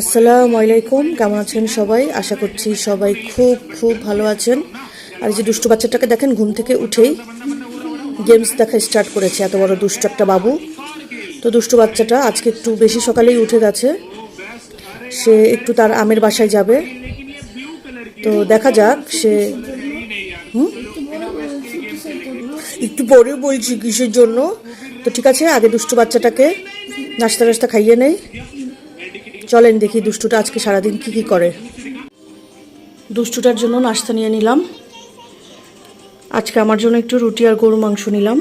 আসসালামু আলাইকুম, কেমন আছেন সবাই? আশা করছি সবাই খুব খুব ভালো আছেন। আর যে দুষ্টু বাচ্চাটাকে দেখেন, ঘুম থেকে উঠেই গেমস দেখা স্টার্ট করেছে, এত বড় দুষ্ট একটা বাবু। তো দুষ্টু বাচ্চাটা আজকে একটু বেশি সকালেই উঠে গেছে। সে একটু তার আমের বাসায় যাবে। তো দেখা যাক, সে? একটু পরে বলছি কিসের জন্য। তো ঠিক আছে, আগে দুষ্টু বাচ্চাটাকে নাস্তা নাস্তা খাইয়ে নেই। চলেন দেখি দুষ্টুটা আজকে সারাদিন কি কি করে। দুষ্টুটার জন্য নাস্তা নিয়ে নিলাম। আজকে আমার জন্য একটু রুটি আর গরু মাংস নিলাম।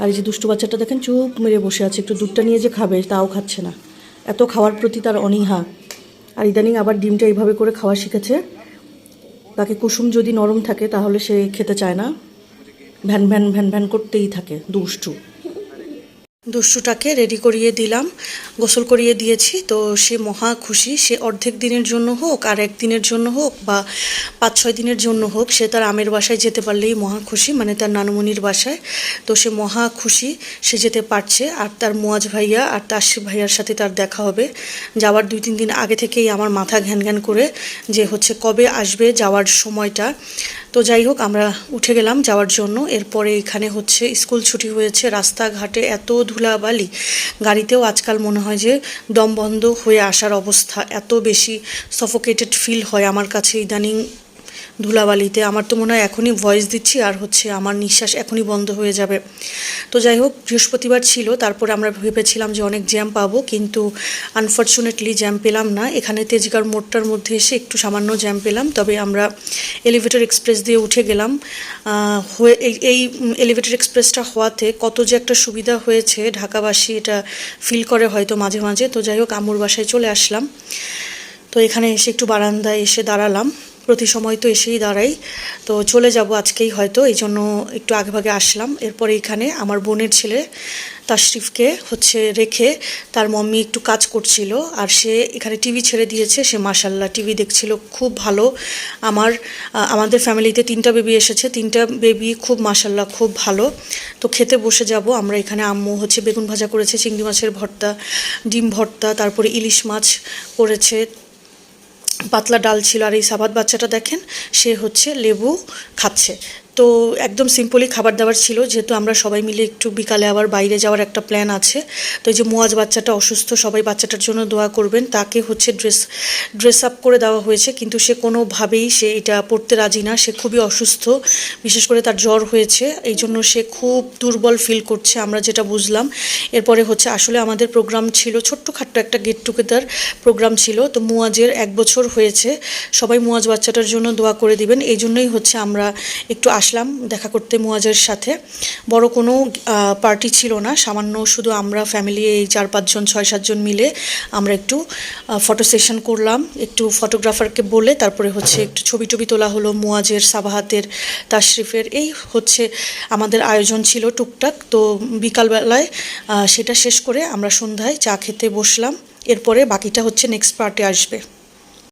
আর এই যে দুষ্টু বাচ্চাটা দেখেন চুপ মেরে বসে আছে, একটু দুধটা নিয়ে যে খাবে তাও খাচ্ছে না। এত খাওয়ার প্রতি তার অনীহা। আর ইদানিং আবার ডিমটা এইভাবে করে খাওয়া শিখেছে। তাকে কুসুম যদি নরম থাকে তাহলে সে খেতে চায় না। ভ্যান ভ্যান ভ্যান ভ্যান করতেই থাকে দুষ্টু। দুষ্টুটাকে রেডি করিয়ে দিলাম, গোসল করিয়ে দিয়েছি। তো সে মহা খুশি, সে অর্ধেক দিনের জন্য হোক, আর একদিনের জন্য হোক, বা পাঁচ, ছয় দিনের জন্য হোক, সে তার আমের বাসায় যেতে পারলেই মহা খুশি মানে তার নানুমণির বাসায়। তো সে মহা খুশি, সে যেতে পারছে, আর তার মোয়াজ ভাইয়া আর তাসিফ ভাইয়ার সাথে তার দেখা হবে। যাওয়ার দুই, তিন দিন আগে থেকেই আমার মাথা ঘ্যান ঘ্যান করে যে হচ্ছে কবে আসবে যাওয়ার সময়টা। তো যাই হোক, আমরা উঠে গেলাম যাওয়ার জন্য। এরপরে এখানে হচ্ছে স্কুল ছুটি হয়েছে, রাস্তাঘাটে এত ধুলাবালি। গাড়িতেও আজকাল মনে হয় যে দম বন্ধ হয়ে আসার অবস্থা এত বেশি সফোকেটেড ফিল হয় আমার কাছে ইদানিং। ধুলাবালিতে। আমার তো মনে হয় এখনই ভয়েস দিচ্ছি আর হচ্ছে আমার নিঃশ্বাস এখনই বন্ধ হয়ে যাবে। তো যাই হোক, বৃহস্পতিবার ছিল, তারপরে আমরা ভেবেছিলাম যে অনেক জ্যাম পাবো, কিন্তু আনফর্চুনেটলি জ্যাম পেলাম না। এখানে তেজগার মোড়টার মধ্যে এসে একটু সামান্য জ্যাম পেলাম, তবে আমরা এলিভেটর এক্সপ্রেস দিয়ে উঠে গেলাম। হয়ে, এই- এলিভেটর এক্সপ্রেসটা হওয়াতে কত যে একটা সুবিধা হয়েছে, ঢাকাবাসী এটা ফিল করে হয়তো মাঝে মাঝে। তো যাই হোক আম্মুর বাসায় চলে আসলাম। তো এখানে এসে একটু বারান্দায় এসে দাঁড়ালাম। প্রতি সময় তো এসেই দাঁড়াই। তো চলে যাব আজকেই হয়তো, এই জন্য একটু আগেভাগে আসলাম। এরপরে এখানে আমার বোনের ছেলে তাশরিফকে হচ্ছে রেখে তার মম্মি একটু কাজ করছিল আর সে এখানে টিভি ছেড়ে দিয়েছে। সে মাসাল্লাহ টিভি দেখছিল, খুব ভালো। আমার আমাদের ফ্যামিলিতে তিনটা বেবি এসেছে। তিনটা বেবি খুব মাসাল্লাহ খুব ভালো। তো খেতে বসে যাব। আমরা এখানে আম্মু হচ্ছে বেগুন ভাজা করেছে, চিংড়ি মাছের ভর্তা, ডিম ভর্তা, তারপরে ইলিশ মাছ করেছে। পাতলা ডাল ছিল আর এই সাবাদ বাচ্চাটা দেখেন সে হচ্ছে লেবু খাচ্ছে। তো একদম সিম্পলি খাবার দাবার ছিল, যেহেতু আমরা সবাই মিলে একটু বিকালে আবার বাইরে যাওয়ার একটা প্ল্যান আছে। তো এই যে মোয়াজ বাচ্চাটা অসুস্থ, সবাই বাচ্চাটার জন্য দোয়া করবেন। তাকে হচ্ছে ড্রেস ড্রেস আপ করে দেওয়া হয়েছে, কিন্তু সে কোনোভাবেই সে এটা পড়তে রাজি না। সে খুবই অসুস্থ, বিশেষ করে তার জ্বর হয়েছে। এই জন্য সে খুব দুর্বল ফিল করছে, আমরা যেটা বুঝলাম। এরপরে হচ্ছে আসলে আমাদের প্রোগ্রাম ছিল ছোট্টখাট্ট একটা গেট টুগেদার প্রোগ্রাম ছিল। তো মুয়াজের এক বছর হয়েছে। সবাই মুয়াজ বাচ্চাটার জন্য দোয়া করে দিবেন। এই জন্যই হচ্ছে আমরা একটু আসলাম দেখা করতে মুয়াজের সাথে। বড় কোনো পার্টি ছিল না। সামান্য শুধু আমরা ফ্যামিলি এই চার পাঁচজন ছয় সাতজন মিলে আমরা একটু ফটো সেশন করলাম। একটু ফটোগ্রাফারকে বলে তারপরে হচ্ছে একটু ছবি টবি তোলা হলো মুয়াজের সাবাহাতের, তাশরিফের। এই হচ্ছে আমাদের আয়োজন ছিল টুকটাক। তো বিকালবেলায় সেটা শেষ করে আমরা সন্ধ্যায় চা খেতে বসলাম। এরপরে বাকিটা হচ্ছে নেক্সট পার্টে আসবে।